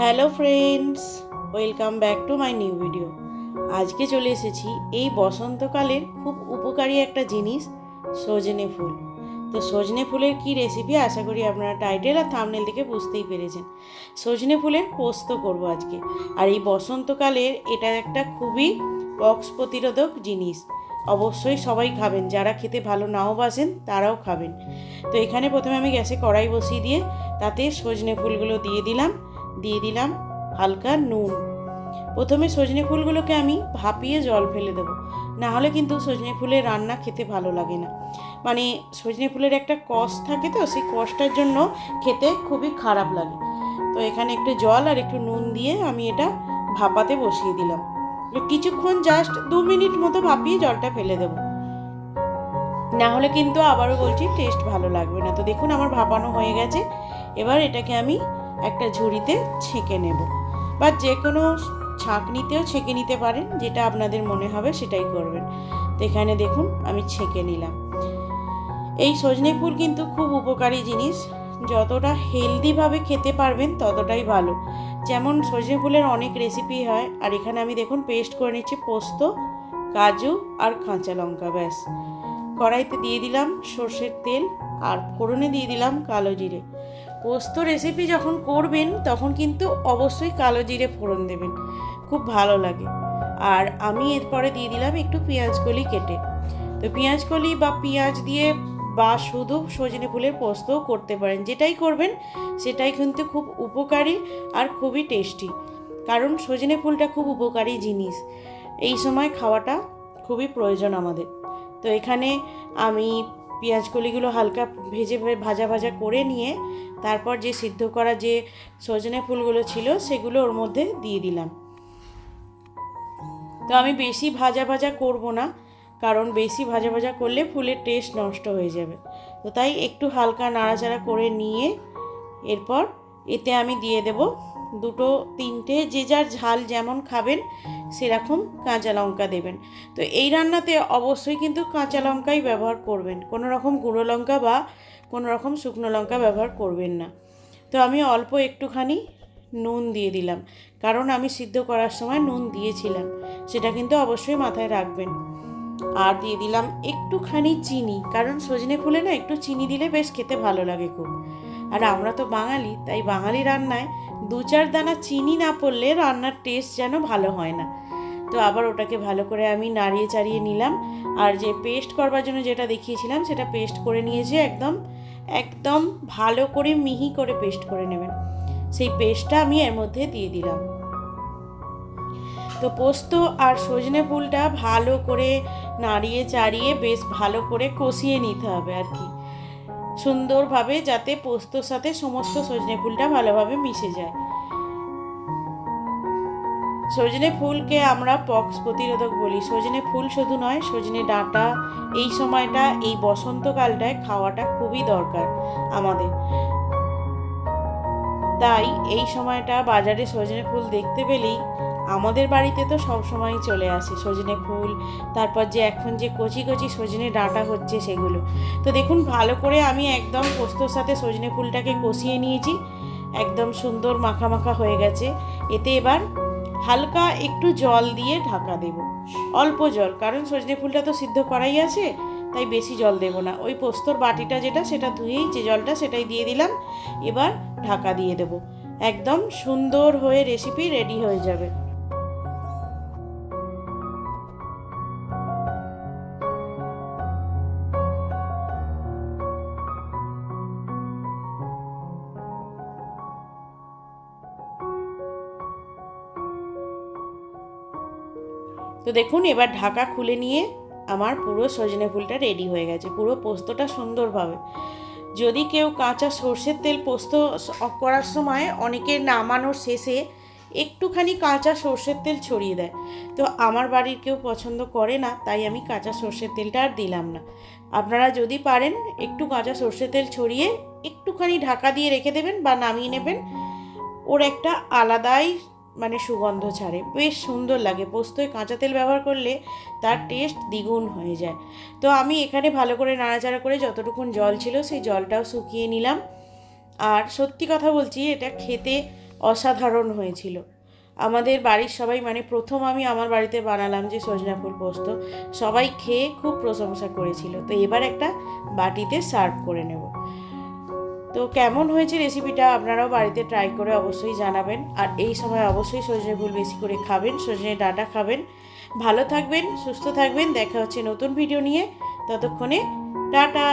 Hello friends, welcome back to my new video. আজকে চলে এসেছি এই বসন্তকালের খুব উপকারী একটা জিনিস, সজনে ফুল। তো সজনে ফুলের কি রেসিপি আশা করি আপনারা টাইটেল আর থামনেল থেকে বুঝতেই পেরেছেন। সজনে ফুলের পোস্ত করব আজকে। আর এই বসন্তকালের এটা একটা খুবই বক্স প্রতিরোধক জিনিস। অবশ্যই সবাই খাবেন, যারা খেতে ভালো নাও বাসেন তারাও খাবেন। তো এখানে প্রথমে আমি গ্যাসে কড়াই বসিয়ে দিয়ে তাতে সজনে ফুলগুলো দিয়ে দিলাম। দিয়ে দিলাম হালকা নুন। প্রথমে সজনে ফুলগুলোকে আমি ভাপিয়ে জল ফেলে দেবো। না হলে কিন্তু সজনে ফুলের রান্না খেতে ভালো লাগে না। মানে সজনে ফুলের একটা কষ থাকে তো, সেই কষটার জন্য খেতে খুবই খারাপ লাগে। তো এখানে একটু জল আর একটু নুন দিয়ে আমি এটা ভাপাতে বসিয়ে দিলাম। কিছুক্ষণ জাস্ট দু মিনিট মতো ভাপিয়ে জলটা ফেলে দেবো। না হলে কিন্তু আবারও বলছি টেস্ট ভালো লাগবে না। তো দেখুন আমার ভাপানো হয়ে গেছে। এবার এটাকে আমি একটা ঝুড়িতে ছেঁকে নেব। বা যে কোনো ছাঁকনিতেও ছেঁকে নিতে পারেন, যেটা আপনাদের মনে হবে সেটাই করবেন। তো এখানে দেখুন, আমি ছেঁকে নিলাম। এই সজনে ফুল কিন্তু খুব উপকারী জিনিস। যতটা হেলদিভাবে খেতে পারবেন, ততটাই ভালো। যেমন সজনে ফুলের অনেক রেসিপি হয়, আর এখানে আমি দেখুন পেস্ট করে নিচ্ছি পোস্ত, কাজু আর কাঁচা লঙ্কা, ব্যাস। কড়াইতে দিয়ে দিলাম সর্ষের তেল, আর ফোড়নে দিয়ে দিলাম কালো জিরে। পোস্ত রেসিপি যখন করবেন, তখন কিন্তু অবশ্যই কালো জিরে ফোড়ন দেবেন। খুব ভালো লাগে। আর আমি এরপরে দিয়ে দিলাম একটু পেঁয়াজ কলি কেটে। তো পেঁয়াজ কলি বা পেঁয়াজ দিয়ে বা শুধু সজনে ফুলের পোস্তও করতে পারেন। যেটাই করবেন, সেটাই কিন্তু খুব উপকারী আর খুবই টেস্টি কারণ সজনে ফুলটা খুব উপকারী জিনিস। এই সময় খাওয়াটা খুবই প্রয়োজন আমাদের। তো এখানে আমি পেঁয়াজ কলিগুলো হালকা ভেজে ভাজা ভাজা করে নিয়ে তারপর যে সিদ্ধ করা যে সজনে ফুলগুলো ছিল সেগুলো ওর মধ্যে দিয়ে দিলাম। তো আমি বেশি ভাজা ভাজা করব না, কারণ বেশি ভাজা ভাজা করলে ফুলের টেস্ট নষ্ট হয়ে যাবে। তো তাই একটু হালকা নাড়াচাড়া করে নিয়ে এরপর এতে আমি দিয়ে দেব দুটো, তিনটে, যে যার ঝাল যেমন খাবেন সেরকম কাঁচা লঙ্কা দেবেন। তো এই রান্নাতে অবশ্যই কিন্তু কাঁচা লঙ্কাই ব্যবহার করবেন, কোনো রকম গুঁড়ো লঙ্কা বা কোনো রকম শুকনো লঙ্কা ব্যবহার করবেন না। তো আমি অল্প একটুখানি নুন দিয়ে দিলাম, কারণ আমি সিদ্ধ করার সময় নুন দিয়েছিলাম, সেটা কিন্তু অবশ্যই মাথায় রাখবেন। আর দিয়ে দিলাম একটুখানি চিনি, কারণ সজনে ফুলে না একটু চিনি দিলে বেশ খেতে ভালো লাগে খুব। আর আমরা তো বাঙালি, তাই বাঙালি রান্নায় দু চার দানা চিনি না পড়লে রান্নার টেস্ট যেন ভালো হয় না। তো আবার ওটাকে ভালো করে আমি নাড়িয়ে চাড়িয়ে নিলাম। আর যে পেস্ট করবার জন্য যেটা দেখিয়েছিলাম, সেটা পেস্ট করে নিয়েছি একদম একদম ভালো করে মিহি করে পেস্ট করে নেবেন। সেই পেস্টটা আমি এর মধ্যে দিয়ে দিলাম। তো পোস্ত আর সজনে ফুলটা ভালো করে নাড়িয়ে চাড়িয়ে বেশ ভালো করে কষিয়ে নিতে হবে আর কি। সুন্দরভাবে যাতে পোস্তর সাথে সমস্ত সজনে ফুলটা ভালোভাবে মিশে যায়। সজনে ফুলকে আমরা পক্স প্রতিরোধক বলি। সজনে ফুল শুধু নয়, সজনে ডাঁটা, এই সময়টা, এই বসন্তকালটায় খাওয়াটা খুবই দরকার আমাদের। তাই এই সময়টা বাজারে সজনে ফুল দেখতে পেলেই আমাদের বাড়িতে তো সব সময় চলে আসে সজনে ফুল, তারপর যে এখন যে কচি কচি সজনে ডাঁটা হচ্ছে সেগুলো। তো দেখুন, ভালো করে আমি একদম পোস্তর সাথে সজনে ফুলটাকে কষিয়ে নিয়েছি, একদম সুন্দর মাখা মাখা হয়ে গেছে। এতে এবার হালকা একটু জল দিয়ে ঢাকা দেব। অল্প জল, কারণ সজনে ফুলটা তো সিদ্ধ করাই আছে, তাই বেশি জল দেব না। ওই পোস্তর বাটিটা যেটা, সেটা ধুয়েই যে জলটা, সেটাই দিয়ে দিলাম। এবার ঢাকা দিয়ে দেব। একদম সুন্দর হয়ে রেসিপি রেডি হয়ে যাবে। তো দেখুন, এবার ঢাকা খুলে নিয়ে আমার পুরো সজনে ফুলটা রেডি হয়ে গেছে। পুরো পোস্তটা সুন্দরভাবে। যদি কেউ কাঁচা সর্ষের তেল পোস্ত করার সময় অনেকে নামানোর শেষে একটুখানি কাঁচা সর্ষের তেল ছড়িয়ে দেয়। তো আমার বাড়ির কেউ পছন্দ করে না, তাই আমি কাঁচা সর্ষের তেলটা আর দিলাম না। আপনারা যদি পারেন একটু কাঁচা সর্ষের তেল ছড়িয়ে একটুখানি ঢাকা দিয়ে রেখে দেবেন বা নামিয়ে নেবেন। ওর একটা আলাদাই মানে সুগন্ধ ছাড়ে। বেশ সুন্দর লাগে। পোস্তয় কাঁচা তেল ব্যবহার করলে তার টেস্ট দ্বিগুণ হয়ে যায়। তো আমি এখানে ভালো করে নাড়াচাড়া করে যতটুকুন জল ছিল সেই জলটাও শুকিয়ে নিলাম। আর সত্যি কথা বলছি, এটা খেতে অসাধারণ হয়েছিল। আমাদের বাড়ির সবাই মানে প্রথম আমি আমার বাড়িতে বানালাম যে সজনা ফুল পোস্ত, সবাই খেয়ে খুব প্রশংসা করেছিল। তো এবার একটা বাটিতে সার্ভ করে নেব। তো কেমন হয়েছে রেসিপিটা আপনারাও বাড়িতে ট্রাই করে অবশ্যই জানাবেন। আর এই সময় অবশ্যই সজনে ফুল বেশি করে খাবেন, সজনে ডাটা খাবেন। ভালো থাকবেন, সুস্থ থাকবেন, দেখা হচ্ছে নতুন ভিডিও নিয়ে। ততক্ষণে টাটা!